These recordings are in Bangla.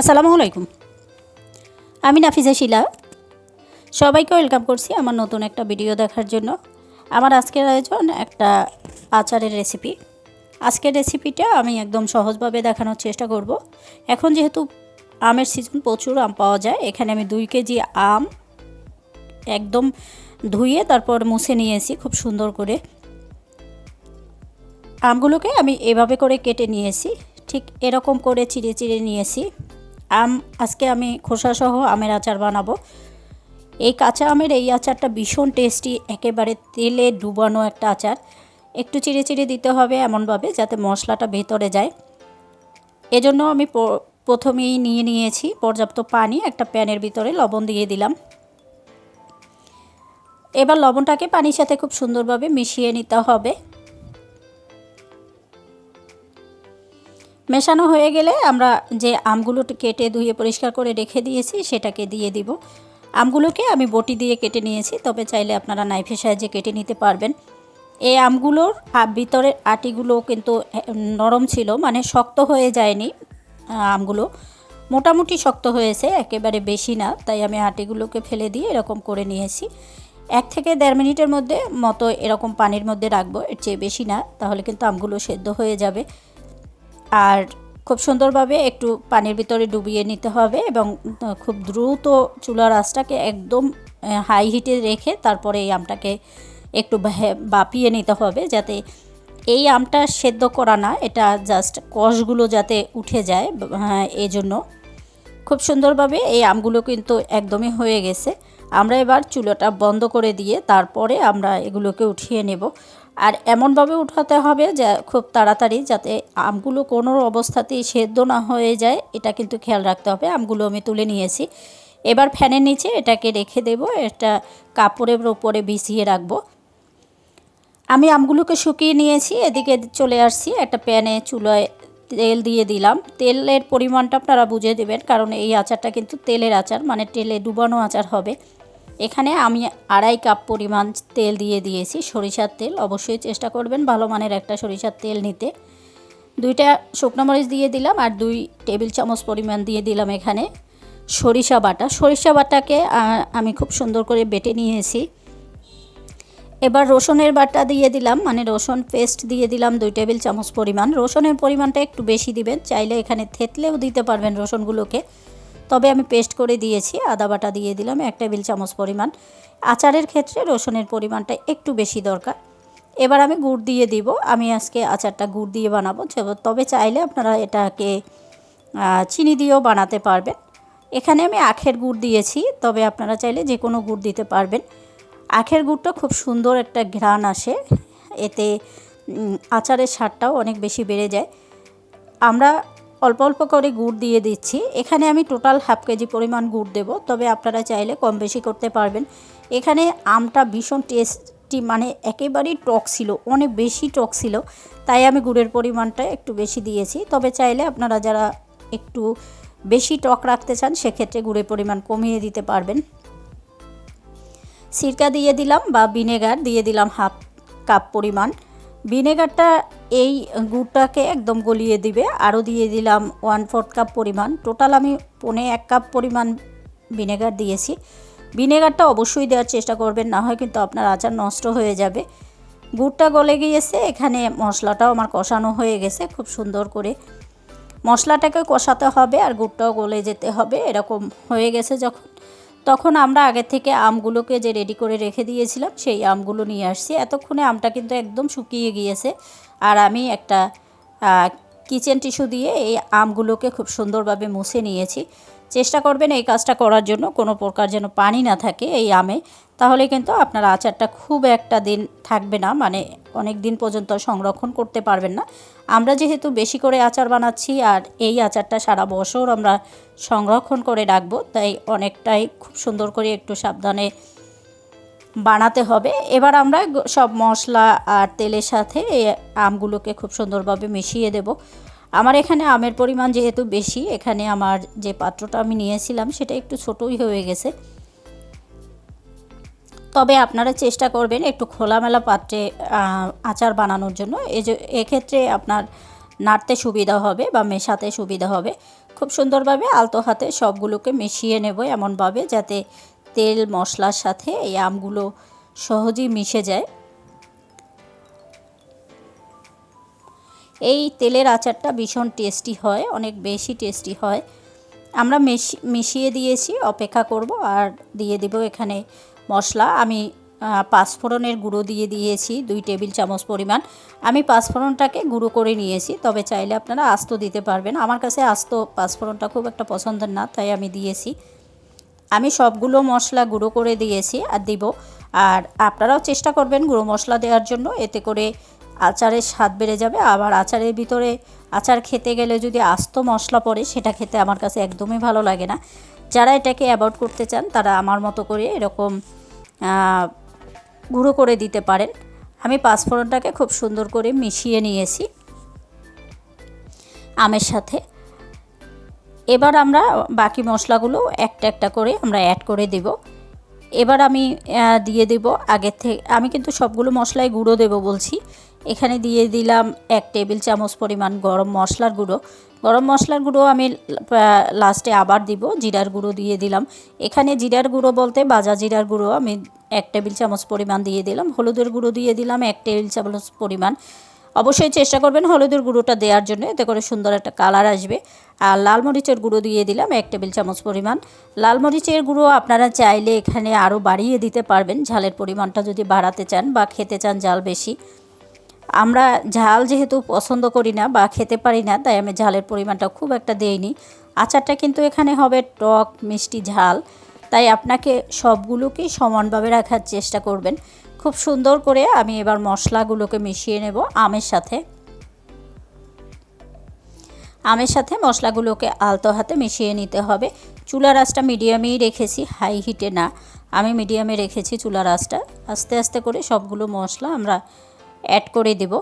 আসসালামু আলাইকুম। আমি নাফিজা শিলা। সবাইকে ওয়েলকাম করছি আমার নতুন একটা ভিডিও দেখার জন্য। আমার আজকের আয়োজন একটা আচারের রেসিপি। আজকের রেসিপিটা আমি একদম সহজভাবে দেখানোর চেষ্টা করব। এখন যেহেতু আমের সিজন প্রচুর আম পাওয়া যায়, এখানে আমি দুই কেজি আম একদম ধুয়ে তারপর মুছে নিয়েছি খুব সুন্দর করে। আমগুলোকে আমি এভাবে করে কেটে নিয়েছি, ঠিক এরকম করে চিড়ে চিড়ে নিয়েছি। আম, আজকে আমি খোসাসহ আমের আচার বানাবো। এই কাঁচা আমের এই আচারটা ভীষণ টেস্টি একেবারে তেলে ডুবানো একটা আচার। একটু চিড়ে চিড়ে দিতে হবে এমনভাবে যাতে মশলাটা ভেতরে যায়। এজন্য আমি প্রথমেই নিয়ে নিয়েছি পর্যাপ্ত পানি, একটা প্যানের ভিতরে লবণ দিয়ে দিলাম। এবার লবণটাকে পানির সাথে খুব সুন্দরভাবে মিশিয়ে নিতে হবে। মেশানো হয়ে গেলে আমরা যে আমগুলো কেটে ধুয়ে পরিষ্কার করে রেখে দিয়েছি, সেটাকে দিয়ে দিব। আমগুলোকে আমি বটি দিয়ে কেটে নিয়েছি, তবে চাইলে আপনারা নাইফের সাহায্যে কেটে নিতে পারবেন। এই আমগুলোর ভিতরের আটিগুলো কিন্তু নরম ছিল মানে শক্ত হয়ে যায়নি আমগুলো। মোটামুটি শক্ত হয়েছে, একেবারে বেশি না, তাই আমি আটিগুলোকে ফেলে দিয়ে এরকম করে নিয়েছি। এক থেকে দেড় মিনিটের মধ্যে মতো এরকম পানির মধ্যে রাখব, এর চেয়ে বেশি না, তাহলে কিন্তু আমগুলো সেদ্ধ হয়ে যাবে। আর খুব সুন্দরভাবে একটু পানির ভিতরে ডুবিয়ে নিতে হবে এবং খুব দ্রুত চুলার আঁচটাকে একদম হাই হিটে রেখে তারপরে এই আমটাকে একটু বাপিয়ে নিতে হবে যাতে এই আমটা সেদ্ধ করা না, এটা জাস্ট কষগুলো যাতে উঠে যায় এই জন্য খুব সুন্দরভাবে এই আমগুলো কিন্তু একদমই হয়ে গেছে। আমরা এবার চুলোটা বন্ধ করে দিয়ে তারপরে আমরা এগুলোকে উঠিয়ে নেব। আর এমনভাবে উঠাতে হবে যে খুব তাড়াতাড়ি যাতে আমগুলো কোনো অবস্থাতেই সেদ্ধ না হয়ে যায়, এটা কিন্তু খেয়াল রাখতে হবে। আমগুলো আমি তুলে নিয়েছি। এবার ফ্যানের নিচে এটাকে রেখে দেব, এটা কাপড়ের ওপরে বিছিয়ে রাখব। আমি আমগুলোকে শুকিয়ে নিয়েছি, এদিকে চলে আসছি, একটা প্যানে চুলোয় তেল দিয়ে দিলাম। তেলের পরিমাণটা আপনারা বুঝে দেবেন, কারণ এই আচারটা কিন্তু তেলের আচার মানে তেলে ডুবানো আচার হবে। এখানে আমি আড়াই কাপ পরিমাণ তেল দিয়ে দিয়েছি, সরিষার তেল। অবশ্যই চেষ্টা করবেন ভালো মানের একটা সরিষার তেল নিতে। দুইটা শুকনো মরিচ দিয়ে দিলাম আর দুই টেবিল চামচ পরিমাণ দিয়ে দিলাম এখানে সরিষা বাটা। সরিষা বাটাকে আমি খুব সুন্দর করে বেটে নিয়েছি। এবার রসুনের বাটা দিয়ে দিলাম মানে রসুন পেস্ট দিয়ে দিলাম দুই টেবিল চামচ পরিমাণ। রসুনের পরিমাণটা একটু বেশি দিবেন, চাইলে এখানে থেতলেও দিতে পারবেন রসুনগুলোকে। তবে আমি পেস্ট করে দিয়েছি, আদা বাটা দিয়ে দিলাম, এক টেবিল চামচ পরিমাণ। আচারের ক্ষেত্রে রসুনের পরিমাণটা একটু বেশি দরকার। এবার আমি গুড় দিয়ে দিব। আমি আজকে আচারটা গুড় দিয়ে বানাবো তবে চাইলে আপনারা এটাকে চিনি দিয়েও বানাতে পারবেন। এখানে আমি আখের গুড় দিয়েছি, তবে আপনারা চাইলে যে কোনো গুড় দিতে পারবেন। আখের গুড়টা খুব সুন্দর একটা ঘ্রাণ আসে, এতে আচারের স্বাদটাও অনেক বেশি বেড়ে যায়। আমরা অল্প অল্প করে গুড় দিয়ে দিচ্ছি। এখানে আমি টোটাল হাফ কেজি পরিমাণ গুড় দেব, তবে আপনারা চাইলে কম বেশি করতে পারবেন। এখানে আমটা ভীষণ টেস্টি মানে একেবারেই টক ছিল, অনেক বেশি টক ছিল, তাই আমি গুড়ের পরিমাণটা একটু বেশি দিয়েছি। তবে চাইলে আপনারা যারা একটু বেশি টক রাখতে চান, সেক্ষেত্রে গুড়ের পরিমাণ কমিয়ে দিতে পারবেন। সিরকা দিয়ে দিলাম বা ভিনেগার দিয়ে দিলাম হাফ কাপ পরিমাণ। ভিনেগারটা এই গুড়টাকে একদম গলিয়ে দিবে। আরও দিয়ে দিলাম ওয়ান ফোর্থ কাপ পরিমাণ। টোটাল আমি পনে এক কাপ পরিমাণ ভিনেগার দিয়েছি। ভিনেগারটা অবশ্যই দেওয়ার চেষ্টা করবেন, না হয় কিন্তু আপনার আচার নষ্ট হয়ে যাবে। গুড়টা গলে গিয়েছে, এখানে মশলাটাও আমার কষানো হয়ে গেছে খুব সুন্দর করে। মশলাটাকে কষাতে হবে আর গুড়টাও গলে যেতে হবে, এরকম হয়ে গেছে যখন। তখন আমরা আগে থেকে আমগুলোকে যে রেডি করে রেখে দিয়েছিলাম, সেই আমগুলো নিয়ে আসছি। এতক্ষণে আমটা কিন্তু একদম শুকিয়ে গিয়েছে। আর আমি একটা কিচেন টিস্যু দিয়ে এই আমগুলোকে খুব সুন্দরভাবে মুছে নিয়েছি। চেষ্টা করবেন এই কাজটা করার জন্য, কোনো প্রকার যেন পানি না থাকে এই আমে, তাহলে কিন্তু আপনার আচারটা খুব একটা দিন থাকবে না মানে অনেক দিন পর্যন্ত সংরক্ষণ করতে পারবেন না। আমরা যেহেতু বেশি করে আচার বানাচ্ছি আর এই আচারটা সারা বছর আমরা সংরক্ষণ করে রাখব, তাই অনেকটাই খুব সুন্দর করে একটু সাবধানে বানাতে হবে। এবার আমরা সব মশলা আর তেলের সাথে এই আমগুলোকে খুব সুন্দরভাবে মিশিয়ে দেব। আমার এখানে আমের পরিমাণ যেহেতু বেশি, এখানে আমার যে পাত্রটা আমি নিয়েছিলাম সেটা একটু ছোটই হয়ে গেছে। তবে আপনারা চেষ্টা করবেন একটু খোলামেলা পাত্রে আচার বানানোর জন্য। এই যে, এক্ষেত্রে আপনার নাড়তে সুবিধা হবে বা মেশাতে সুবিধা হবে। খুব সুন্দরভাবে আলতো হাতে সবগুলোকে মিশিয়ে নেব এমনভাবে যাতে তেল, মশলার সাথে এই আমগুলো সহজেই মিশে যায়। এই তেলের আচারটা ভীষণ টেস্টি হয়, অনেক বেশি টেস্টি হয়। আমরা মিশিয়ে দিয়েছি, অপেক্ষা করব আর দিয়ে দিব এখানে মশলা। আমি পাঁচফোড়নের গুঁড়ো দিয়ে দিয়েছি, দুই টেবিল চামচ পরিমাণ। আমি পাঁচফোড়নটাকে গুঁড়ো করে নিয়েছি, তবে চাইলে আপনারা আস্ত দিতে পারবেন। আমার কাছে আস্ত পাঁচফোড়নটা খুব একটা পছন্দের না, তাই আমি দিয়েছি। আমি সবগুলো মশলা গুঁড়ো করে দিয়েছি আর দিব। আর আপনারাও চেষ্টা করবেন গুঁড়ো মশলা দেওয়ার জন্য, এতে করে আচারের স্বাদ বেড়ে যাবে। আবার আচারের ভিতরে আচার খেতে গেলে যদি আস্ত মশলা পড়ে, সেটা খেতে আমার কাছে একদমই ভালো লাগে না। যারা এটাকে অ্যাভয়েড করতে চান, তারা আমার মতো করে এরকম গুঁড়ো করে দিতে পারেন। আমি পাঁচফোড়নটাকে খুব সুন্দর করে মিশিয়ে নিয়েছি আমের সাথে। এবার আমরা বাকি মশলাগুলো একটা একটা করে আমরা অ্যাড করে দেব। এবার আমি দিয়ে দেব আগের থেকে আমি কিন্তু সবগুলো মশলায় গুঁড়ো দেব বলছি। এখানে দিয়ে দিলাম এক টেবিল চামচ পরিমাণ গরম মশলার গুঁড়ো। গরম মশলার গুঁড়ো আমি লাস্টে আবার দিব, জিরার গুঁড়ো দিয়ে দিলাম। এখানে জিরার গুঁড়ো বলতে বাজা জিরার গুঁড়ো আমি এক টেবিল চামচ পরিমাণ দিয়ে দিলাম। হলুদের গুঁড়ো দিয়ে দিলাম এক টেবিল চামচ পরিমাণ। অবশ্যই চেষ্টা করবেন হলুদের গুঁড়োটা দেওয়ার জন্য, এতে করে সুন্দর একটা কালার আসবে। আর লাল মরিচের গুঁড়ো দিয়ে দিলাম এক টেবিল চামচ পরিমাণ। লাল মরিচের গুঁড়ো আপনারা চাইলে এখানে আরও বাড়িয়ে দিতে পারবেন। ঝালের পরিমাণটা যদি বাড়াতে চান বা খেতে চান জাল বেশি। আমরা ঝাল যেহেতু পছন্দ করি না বা খেতে পারি না, তাই আমি ঝালের পরিমাণটা খুব একটা দেইনি। আচারটা কিন্তু এখানে হবে টক, মিষ্টি, ঝাল। তাই আপনাকে সবগুলোকেই সমানভাবে রাখার চেষ্টা করবেন। খুব সুন্দর করে আমি এবার মশলাগুলোকে মিশিয়ে নেব আমের সাথে। আমের সাথে মশলাগুলোকে আলতো হাতে মিশিয়ে নিতে হবে। চুলা রাসটা মিডিয়ামেই রেখেছি, হাই হিটে না। আমি মিডিয়ামে রেখেছি চুলা রাসটা। আস্তে আস্তে করে সবগুলো মশলা আমরা অ্যাড করে দেব।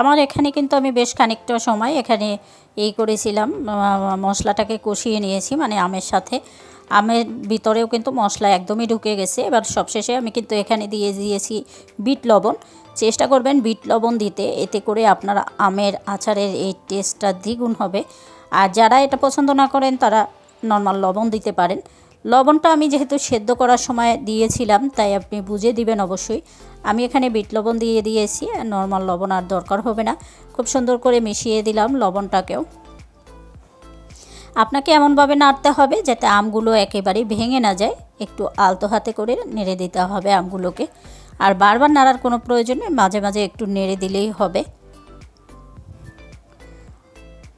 আমার এখানে কিন্তু আমি বেশ খানিকটা সময় এখানে এই করেছিলাম মশলাটাকে কষিয়ে নিয়েছি মানে আমের সাথে। আমের ভিতরেও কিন্তু মশলা একদমই ঢুকে গেছে। এবার সবশেষে আমি কিন্তু এখানে দিয়ে দিয়েছি বিট লবণ। চেষ্টা করবেন বিট লবণ দিতে। এতে করে আপনার আমের আচারের এই টেস্টটা দ্বিগুণ হবে। আর যারা এটা পছন্দ না করেন, তারা নর্মাল লবণ দিতে পারেন। লবণটা আমি যেহেতু সেদ্ধ করার সময় দিয়েছিলাম, তাই আপনি বুঝে দিবেন অবশ্যই। আমি এখানে বিট লবণ দিয়ে দিয়েছি। নর্মাল লবণ আর দরকার হবে না। খুব সুন্দর করে মিশিয়ে দিলাম লবণটাকেও। আপনাকে এমনভাবে নাড়তে হবে যাতে আমগুলো একেবারেই ভেঙে না যায়। একটু আলতো হাতে করে নেড়ে দিতে হবে আমগুলোকে। আর বারবার নাড়ার কোনো প্রয়োজন নেই, মাঝে মাঝে একটু নেড়ে দিলেই হবে।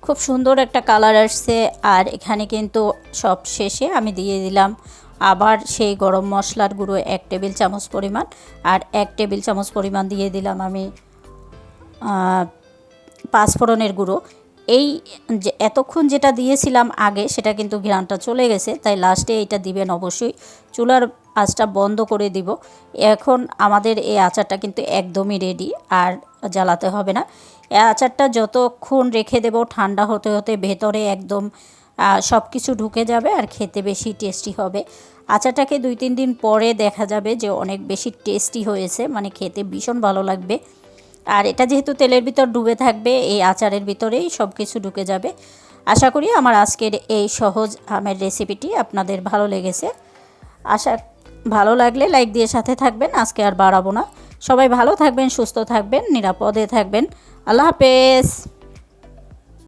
খুব সুন্দর একটা কালার আসছে, আর এখানে কিন্তু সব শেষে আমি দিয়ে দিলাম আবার সেই গরম মশলার গুঁড়ো এক টেবিল চামচ পরিমাণ। আর এক টেবিল চামচ পরিমাণ দিয়ে দিলাম আমি পাঁচফোড়নের গুঁড়ো। এই যে এতক্ষণ যেটা দিয়েছিলাম আগে, সেটা কিন্তু ঘ্রানটা চলে গেছে, তাই লাস্টে এইটা দিবেন অবশ্যই। চুলার আঁচটা বন্ধ করে দিব। এখন আমাদের এই আচারটা কিন্তু একদমই রেডি আর জ্বালাতে হবে না। এই আচারটা যতক্ষণ রেখে দেব, ঠান্ডা হতে হতে ভেতরে একদম সব কিছু ঢুকে যাবে, আর খেতে বেশি টেস্টি হবে। আচারটাকে দুই তিন দিন পরে দেখা যাবে যে অনেক বেশি টেস্টি হয়েছে মানে খেতে ভীষণ ভালো লাগবে। আর এটা যেহেতু তেলের ভিতর ডুবে থাকবে, এই আচারের ভিতরেই সব কিছু ঢুকে যাবে। আশা করি আমার আজকের এই সহজ আমের রেসিপিটি আপনাদের ভালো লেগেছে। আশা, ভালো লাগলে লাইক দিয়ে সাথে থাকবেন, আজকে আর বাড়াবো না। সবাই ভালো থাকবেন, সুস্থ থাকবেন, নিরাপদে থাকবেন। আল্লাহ হাফেজ।